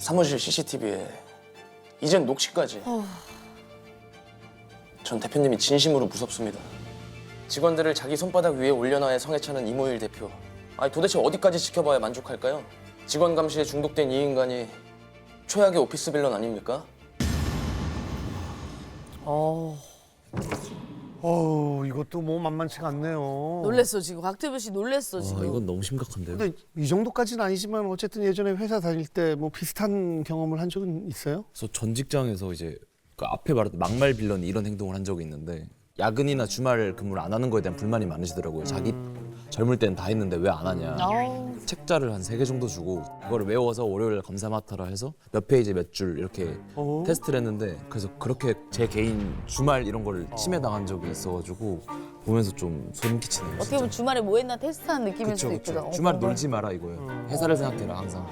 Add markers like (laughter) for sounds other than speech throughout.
사무실 CCTV에 이젠 녹취까지. 어. 전 대표님이 진심으로 무섭습니다. 직원들을 자기 손바닥 위에 올려놔야 성에 차는 이모일 대표. 아니 도대체 어디까지 지켜봐야 만족할까요? 직원 감시에 중독된 이 인간이 최악의 오피스 빌런 아닙니까? 어. 어우 이것도 뭐 만만치가 않네요. 놀랬어 지금 곽태변 씨 놀랬어 와, 지금. 이건 너무 심각한데요. 근데 이 정도까지는 아니지만 어쨌든 예전에 회사 다닐 때 뭐 비슷한 경험을 한 적은 있어요? 그래서 전 직장에서 이제 그 앞에 말했던 막말 빌런이 이런 행동을 한 적이 있는데 야근이나 주말 근무를 안 하는 거에 대한 불만이 많으시더라고요. 자기 젊을 때는 다 했는데 왜 안 하냐. 아우. 책자를 한 세 개 정도 주고 그걸 외워서 월요일 맡아라 해서 몇 페이지 몇 줄 이렇게 어? 테스트를 했는데 그래서 그렇게 제 개인 주말 이런 거를 침해당한 적이 있어가지고 보면서 좀 소름 끼치네요. 어떻게 보면 주말에 뭐 했나 테스트하는 느낌일 그쵸 수도 있거든. 어, 주말 걸. 놀지 마라 이거예요. 회사를 생각해라 항상.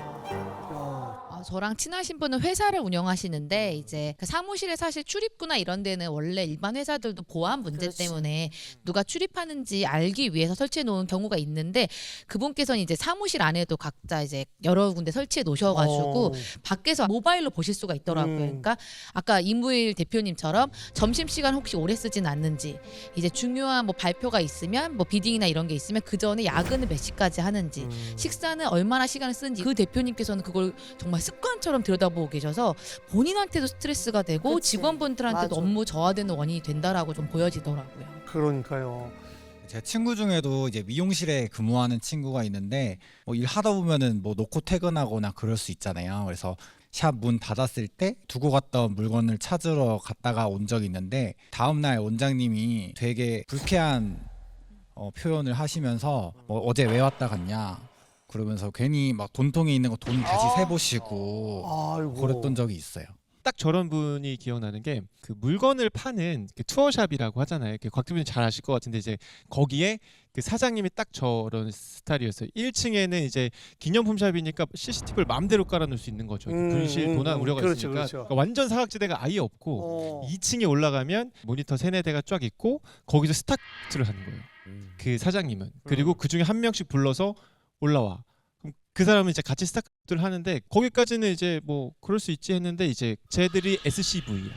아, 저랑 친하신 분은 회사를 운영하시는데 이제 그 사무실에 사실 출입구나 이런 데는 원래 일반 회사들도 보안 문제 그렇지. 때문에 누가 출입하는지 알기 위해서 설치해 놓은 경우가 있는데 그분께서는 이제 사무실 안에도 각자 이제 여러 군데 설치해 놓으셔가지고 어. 밖에서 모바일로 보실 수가 있더라고요. 음. 그러니까 아까 이무일 대표님처럼 점심 시간 혹시 오래 쓰진 않는지 이제 중요한 뭐 발표가 있으면 뭐 비딩이나 이런 게 있으면 그 전에 야근을 몇 시까지 하는지 음. 식사는 얼마나 시간을 쓰는지 그 대표님께서는 그걸 정말 습관처럼 들여다보고 계셔서 본인한테도 스트레스가 되고 그치. 직원분들한테도 맞아. 업무 저하되는 원인이 된다라고 좀 보여지더라고요. 그러니까요. 제 친구 중에도 이제 미용실에 근무하는 친구가 있는데 뭐 일하다 보면은 뭐 놓고 퇴근하거나 그럴 수 있잖아요. 그래서 샵 문 닫았을 때 두고 갔던 물건을 찾으러 갔다가 온 적이 있는데 다음 날 원장님이 되게 불쾌한 어, 표현을 하시면서 뭐 어제 왜 왔다 갔냐 그러면서 괜히 막 돈통에 있는 거 돈 다시 세보시고 아이고. 그랬던 적이 있어요. 딱 저런 분이 기억나는 게 그 물건을 파는 그 투어샵이라고 하잖아요. 그 곽대표님 잘 아실 것 같은데 이제 거기에 그 사장님이 딱 저런 스타일이었어요. 1층에는 이제 기념품 샵이니까 CCTV를 마음대로 깔아놓을 수 있는 거죠. 음, 분실 음, 도난 음. 우려가 그렇죠, 있으니까 그렇죠. 그러니까 완전 사각지대가 아예 없고 어. 2층에 올라가면 모니터 세네 대가 쫙 있고 거기서 스타트를 하는 거예요. 그 사장님은 그리고 그 중에 한 명씩 불러서 올라와. 그럼 그 사람은 이제 같이 스타트를 하는데 거기까지는 이제 뭐 그럴 수 있지 했는데 이제 쟤들이 SCV야.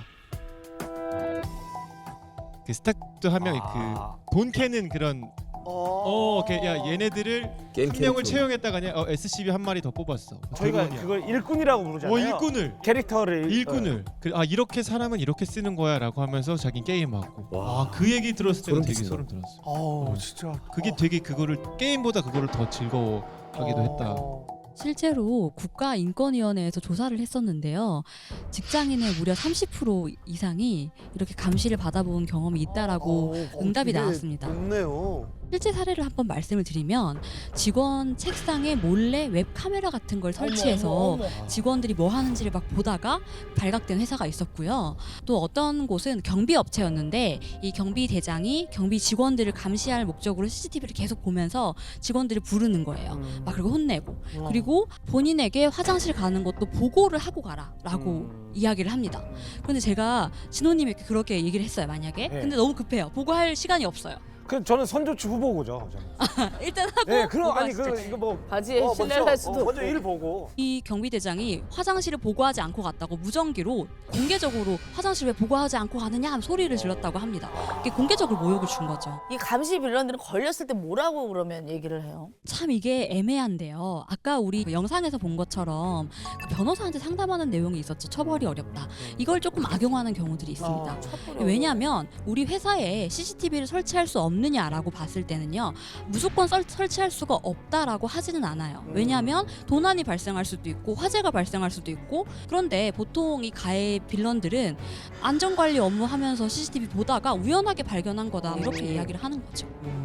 그 스타트 하면 아. 그 돈 캐는 그런 어. 어, 걔, 야 얘네들을 게임 한 명을 캐릭터. 채용했다가 그냥 어, SCV 한 마리 더 뽑았어. 저희가 대본이야. 그걸 일꾼이라고 부르잖아요. 어 일꾼을 캐릭터를 일꾼을 그, 아 이렇게 사람은 이렇게 쓰는 거야라고 하면서 자기 게임하고 와. 아그 얘기 들었을 때 소름 되게 끼치네요. 소름 돋았어. 어, 진짜. 그게 되게 그거를 게임보다 그거를 더 즐거워하기도 했다. 어. 실제로 국가인권위원회에서 조사를 했었는데요. 직장인의 무려 30% 이상이 이렇게 감시를 받아본 경험이 있다라고 어, 응답이 되게 나왔습니다. 높네요. 실제 사례를 한번 말씀을 드리면 직원 책상에 몰래 웹 카메라 같은 걸 설치해서 어머, 어머, 어머. 직원들이 뭐 하는지를 막 보다가 발각된 회사가 있었고요. 또 어떤 곳은 경비 업체였는데 이 경비 대장이 경비 직원들을 감시할 목적으로 CCTV를 계속 보면서 직원들을 부르는 거예요. 음. 막 그리고 혼내고 어. 그리고 본인에게 화장실 가는 것도 보고를 하고 가라라고 음. 이야기를 합니다. 그런데 제가 진호님에게 그렇게 얘기를 했어요. 만약에 네. 근데 너무 급해요. 보고할 시간이 없어요. 그 저는 선조치 후보고죠. 저는. (laughs) 일단 하고 네, 그럼 아니. 그 이거 뭐 바지에 어, 신뢰를 할 수도 어, 먼저. 일 보고. 이 경비대장이 화장실을 보고하지 않고 갔다고 무전기로 공개적으로 화장실 왜 보고하지 않고 가느냐 하면 소리를 질렀다고 합니다. 이게 공개적으로 모욕을 준 거죠. 이 감시 빌런들은 걸렸을 때 뭐라고 그러면 얘기를 해요? 참 이게 애매한데요. 아까 우리 영상에서 본 것처럼 그 변호사한테 상담하는 내용이 있었죠. 처벌이 어렵다. 이걸 조금 악용하는 경우들이 있습니다. 어, 왜냐하면 우리 회사에 CCTV를 설치할 수 없 느냐라고 봤을 때는요 무조건 설, 설치할 수가 없다라고 하지는 않아요. 왜냐하면 도난이 발생할 수도 있고 화재가 발생할 수도 있고 그런데 보통 이 가해 빌런들은 안전관리 업무 하면서 CCTV 보다가 우연하게 발견한 거다. 이렇게 이야기를 하는 거죠. 음.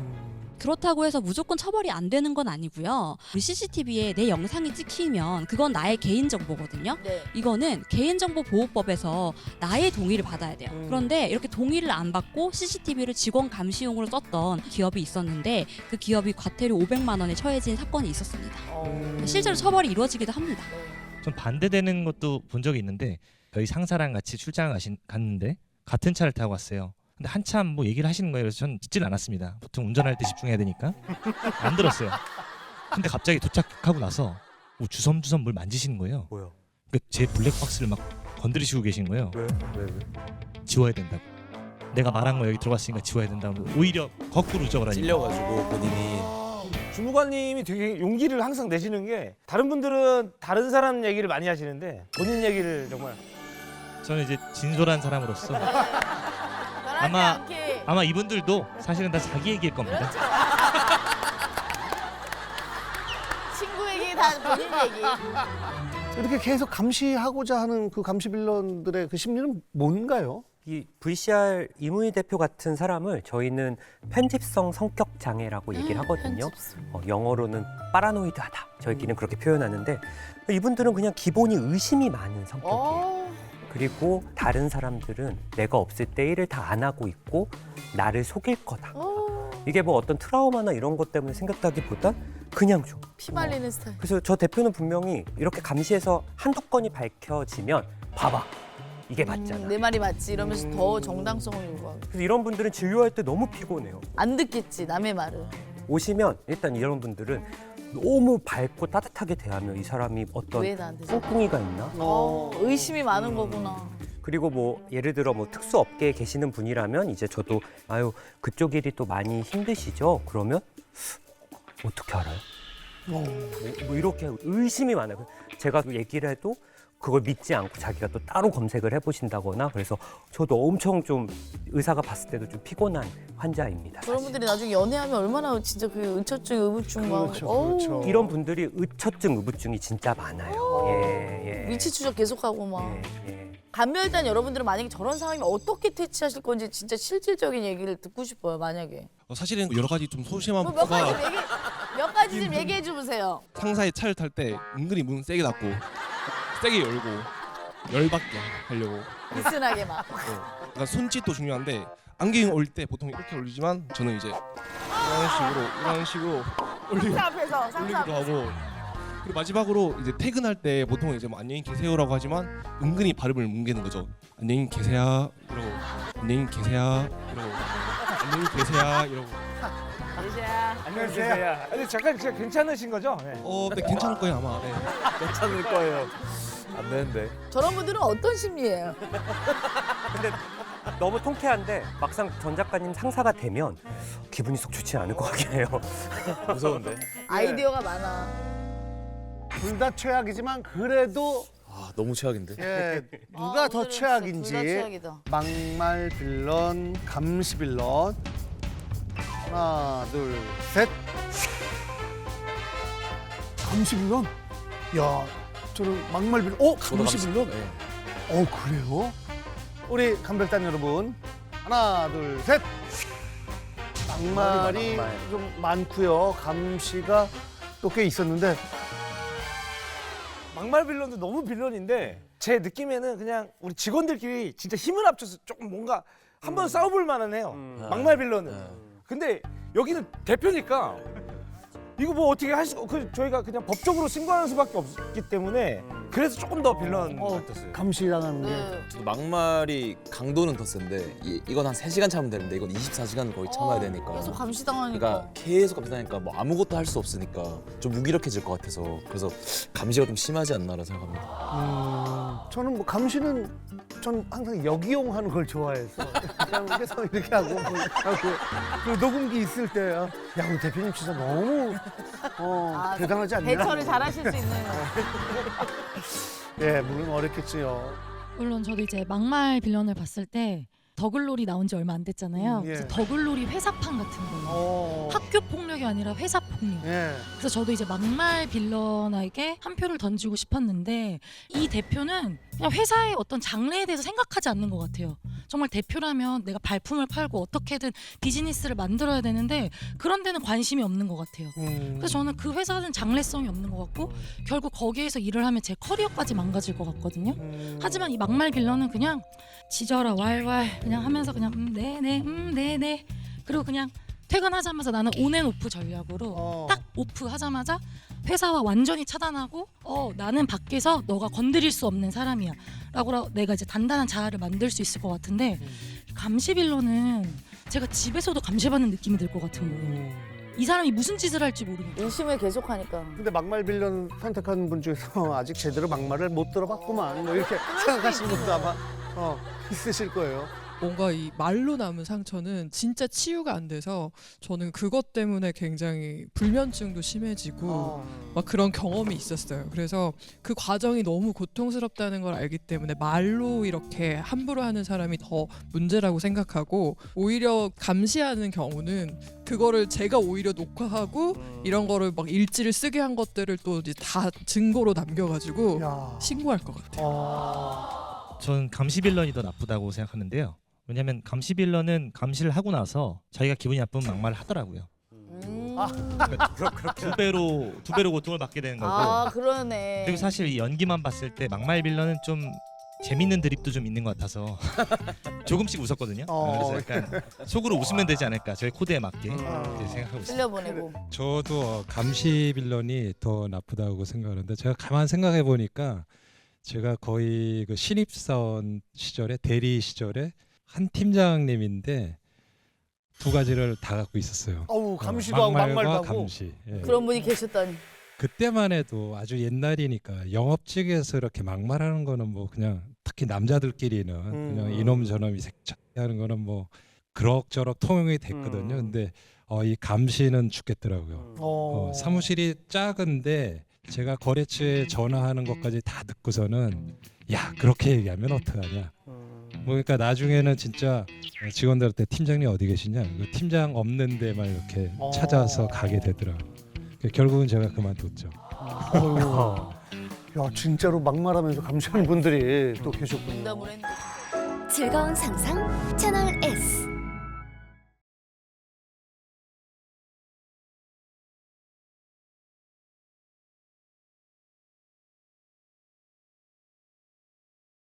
그렇다고 해서 무조건 처벌이 안 되는 건 아니고요 우리 CCTV에 내 영상이 찍히면 그건 나의 개인 정보거든요 네. 이거는 개인정보 보호법에서 나의 동의를 받아야 돼요. 음. 그런데 이렇게 동의를 안 받고 CCTV를 직원 감시용으로 썼던 기업이 있었는데 그 기업이 과태료 500만 원에 처해진 사건이 있었습니다. 어. 실제로 처벌이 이루어지기도 합니다. 좀 반대되는 것도 본 적이 있는데 저희 상사랑 같이 출장을 가신, 갔는데 같은 차를 타고 갔어요. 근데 한참 뭐 얘기를 하시는 거예요. 그래서 전 듣질 않았습니다. 보통 운전할 때 집중해야 되니까 안 들었어요. 근데 갑자기 도착하고 나서 뭐 주섬주섬 뭘 만지시는 거예요. 뭐요? 그러니까 제 블랙박스를 막 건드리시고 계신 거예요. 왜? 왜? 왜? 지워야 된다고. 내가 말한 거 여기 들어갔으니까 지워야 된다고. 오히려 거꾸로 적으라니. 찔려가지고 본인이 주무관님이 되게 용기를 항상 내시는 게 다른 분들은 다른 사람 얘기를 많이 하시는데 본인 얘기를 정말 저는 이제 진솔한 사람으로서 아마- 않게. 아마 이분들도 사실은 다 자기 얘기일 겁니다. (laughs) 친구 얘기 다 본인 얘기. 이렇게 계속 감시하고자 하는 그 감시 빌런들의 그 심리는 뭔가요? 이 VCR 이무희 대표 같은 사람을 저희는 편집성 성격 장애라고 얘기를 하거든요. 어, 영어로는 파라노이드하다. 저희끼리는 그렇게 표현하는데 이분들은 그냥 기본이 의심이 많은 성격이에요. 어. 그리고 다른 사람들은 내가 없을 때 일을 다 안 하고 있고 나를 속일 거다. 어. 이게 뭐 어떤 트라우마나 이런 것 때문에 생겼다기보다 그냥 좀. 피 말리는 스타일. 그래서 저 대표는 분명히 이렇게 감시해서 한두 건이 밝혀지면 봐봐. 이게 맞잖아. 음, 내 말이 맞지 이러면서 더 정당성을 요구하고. 그래서 이런 분들은 진료할 때 너무 피곤해요. 안 듣겠지 남의 말을. 오시면 일단 이런 분들은 너무 밝고 따뜻하게 대하면 이 사람이 어떤 나한테 꿍꿍이가 있나? 어, 의심이 많은 거구나. 그리고 뭐 예를 들어 뭐 특수 업계에 계시는 분이라면 이제 저도 아유 그쪽 일이 또 많이 힘드시죠? 그러면 어떻게 알아요? 뭐, 뭐 이렇게 의심이 많아요. 제가 얘기를 해도 그걸 믿지 않고 자기가 또 따로 검색을 해보신다거나 그래서 저도 엄청 좀 의사가 봤을 때도 좀 피곤한 환자입니다. 그런 사실. 분들이 나중에 연애하면 얼마나 진짜 그 의처증, 의부증 막. 그렇죠, 어우, 그렇죠. 이런 분들이 의처증, 의부증이 진짜 많아요. 예, 예. 위치 추적 계속하고 막. 예, 예. 감멸단 여러분들은 만약에 저런 상황이면 어떻게 퇴치하실 건지 진짜 실질적인 얘기를 듣고 싶어요. 만약에. 어, 사실은 여러 가지 좀 소심한 뭐몇 가지 부가 좀 얘기, 몇 가지 좀 얘기해 주세요. 상사의 차를 탈 때 은근히 문 세게 닫고 세게 열고 열받게 하려고 비스하게 막. 그러니까 손짓도 중요한데 안경 올릴 때 보통 이렇게 올리지만 저는 이제 이런 식으로 이런 식으로 올리고 상사 앞에서 상사 올리기도 앞에서. 하고 그리고 마지막으로 이제 퇴근할 때 보통 이제 뭐 안녕히 계세요라고 하지만 은근히 발음을 뭉개는 거죠. 안녕히 계세요 이러고 안녕히 계세요 이러고 안녕히 계세요 이러고 예시야. 안녕하세요. 아니 잠깐 진짜 괜찮으신 거죠? 네. 어, 네 괜찮을 거예요 아마. 네. 괜찮을 거예요. 안 되는데. 저런 분들은 어떤 심리예요? (laughs) 근데 너무 통쾌한데 막상 전 작가님 상사가 되면 기분이 속 좋지 않을 것 같긴 해요. (laughs) 무서운데. 아이디어가 많아. 둘 다 최악이지만 그래도 아 너무 최악인데. 예, 누가 아, 더 오늘은 진짜 최악인지 둘다 최악이다. 막말 빌런, 감시 빌런. 하나, 둘, 셋. 감시 빌런? 야, 저는 막말 빌런. 어, 감시- 빌런? 네. 어, 그래요? 우리 감별단 여러분. 하나, 둘, 셋. 막말이 막말. 좀 많고요. 감시가 또 꽤 있었는데 막말 빌런도 너무 빌런인데 제 느낌에는 그냥 우리 직원들끼리 진짜 힘을 합쳐서 조금 뭔가 한번 싸워볼 만은 해요. 막말 빌런은. 근데 여기는 대표니까 이거 뭐 어떻게 할 수, 그 저희가 그냥 법적으로 신고하는 수밖에 없기 때문에 그래서 조금 더 빌런 어, 같았어요. 감시당하는 게 네. 저도 막말이 강도는 더 센데 이, 이건 한 3시간 참으면 되는데 이건 24시간 거의 참아야 어, 되니까. 계속 감시당하니까. 그러니까 계속 감시하니까 뭐 아무것도 할 수 없으니까 좀 무기력해질 것 같아서 그래서 감시가 좀 심하지 않나라 생각합니다. 음, 저는 뭐 감시는 전 항상 역이용하는 걸 좋아해서 (laughs) 그냥 계속 이렇게 하고 뭐 하고 그 녹음기 있을 때 야, 우리 대표님 진짜 너무 어, 아, 대단하지 않냐? 대처를 잘하실 수 있는. (laughs) 예, 물론 어렵겠지요. 물론 저도 이제 막말 빌런을 봤을 때 더글로리 나온 지 얼마 안 됐잖아요. 음, 예. 그래서 더글로리 회사판 같은 거예요. 어, 학교 폭력이 아니라 회사 폭력. 예, 그래서 저도 이제 막말 빌런에게 한 표를 던지고 싶었는데 이 대표는 그냥 회사의 어떤 장래에 대해서 생각하지 않는 것 같아요. 정말 대표라면 내가 발품을 팔고 어떻게든 비즈니스를 만들어야 되는데 그런 데는 관심이 없는 것 같아요. 음, 그래서 저는 그 회사는 장래성이 없는 것 같고 결국 거기에서 일을 하면 제 커리어까지 망가질 것 같거든요. 음, 하지만 이 막말 빌런은 그냥 지져라 왈왈 그냥 하면서 그냥 음 네네 음 네네 그리고 그냥 퇴근하자마자 나는 온앤오프 전략으로 어. 딱 오프 하자마자 회사와 완전히 차단하고 어 나는 밖에서 너가 건드릴 수 없는 사람이야 라고 내가 이제 단단한 자아를 만들 수 있을 것 같은데 감시 빌런은 제가 집에서도 감시받는 느낌이 들 것 같은 거예요 음, 이 사람이 무슨 짓을 할지 모르니까. 의심을 계속하니까. 근데 막말 빌런 선택한 분 중에서 (laughs) 아직 제대로 막말을 못 들어봤구만 뭐 이렇게 생각하시는 분도 아마 어, 있으실 거예요. 뭔가 이 말로 남은 상처는 진짜 치유가 안 돼서 저는 그것 때문에 굉장히 불면증도 심해지고 어. 막 그런 경험이 있었어요. 그래서 그 과정이 너무 고통스럽다는 걸 알기 때문에 말로 이렇게 함부로 하는 사람이 더 문제라고 생각하고 오히려 감시하는 경우는 그거를 제가 오히려 녹화하고 이런 거를 막 일지를 쓰게 한 것들을 또 이제 다 증거로 남겨가지고 야. 신고할 것 같아요. 어. 전 감시 빌런이 더 나쁘다고 생각하는데요. 왜냐하면 감시 빌런은 감시를 하고 나서 자기가 기분이 나쁘면 막말을 하더라고요. 음. 두 배로 두 배로 고통을 받게 되는 거고. 아 그러네. 그리고 사실 이 연기만 봤을 때 막말 빌런은 좀 재밌는 드립도 좀 있는 것 같아서 (laughs) 조금씩 웃었거든요. 어. 그래서 약간 속으로 웃으면 되지 않을까 저희 코드에 맞게 이렇게 생각하고 있습니다. 쓸려보내고. 저도 어, 감시 빌런이 더 나쁘다고 생각하는데 제가 가만 생각해 보니까 제가 거의 그 신입사원 시절에 대리 시절에 한 팀장님인데 두 가지를 다 갖고 있었어요. 어우, 감시도 어, 하고 막말과 막말도 하고. 감시. 예. 그런 분이 계셨다니. 그때만 해도 아주 옛날이니까 영업직에서 이렇게 막말하는 거는 뭐 그냥 특히 남자들끼리는 그냥 이놈 저놈이 색차 하는 거는 뭐 그럭저럭 통용이 됐거든요. 근데 어, 이 감시는 죽겠더라고요. 어, 사무실이 작은데 제가 거래처에 전화하는 것까지 다 듣고서는 야 그렇게 얘기하면 어떡하냐. 뭐 그러니까 나중에는 진짜 직원들한테 팀장님 어디 계시냐 그 팀장 없는 데만 이렇게 어. 찾아서 가게 되더라고. 요 결국은 제가 그만뒀죠. 어휴. 야 진짜로 막말하면서 감시하는 분들이 또 계셨군요. 농담을 했는데. 즐거운 상상 채널 S.